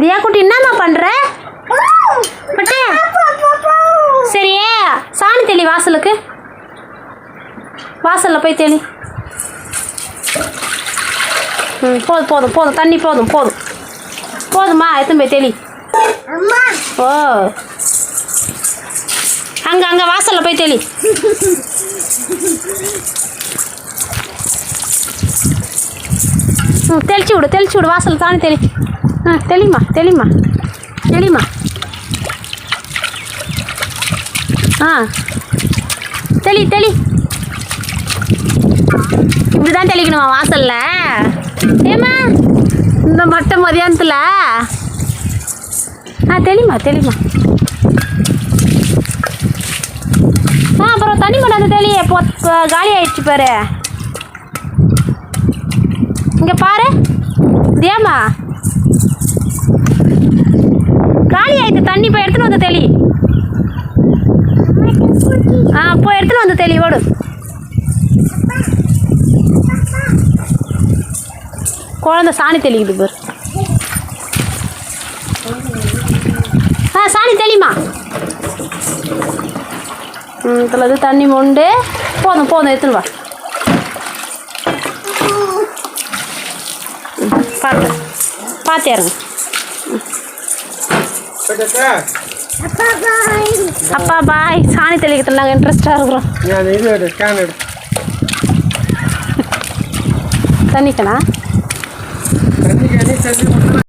தியா குட்டி என்னம்மா பட்டு. சரியே சாணி தெளி வாசலுக்கு. வாசல்ல போய் தெளி. ம் போதும் போதும் போதும். தண்ணி போதும் போதும். போதுமா எத்தனை போய் தெளி. ஓ. அங்க அங்க வாசல்ல போய் தெளி. ம் தெளிச்சு விடு தெளிச்சு விடு. வாசல் தானே தெளி. ஆ தெளிமா தெளிமா தெளிமா ஆ தெளி தெளி. இப்படி தான் தெளிக்கணுமா வாசல்ல? ஏம்மா இந்த மட்டை மதியானத்தில்? ஆ தெளிமா தெளிமா ஆ அப்புறம் தண்ணி கொண்டாந்து தெளி போ காலி ஆயிடுச்சு பாரு. இங்கே பாரு. தியாமா காலி ஆயிடுச்சு தண்ணி போய் எடுத்துன்னு வந்து தெளி. ஆ போய் எடுத்துன்னு வந்து தெளி ஓடு. குழந்த சாணி தெளிக்குது பாரு. ஆ சாணி தெளிமா ம் இதில் இது தண்ணி மொண்டு. போதும் போதும் எடுத்துன்னு வா. ம், பார்த்து பார்த்து இறங்க அப்பா பாய். சாணி தெளிக்கிறதுல நாங்கள் இன்ட்ரெஸ்டாக இருக்கிறோம். ഞാൻ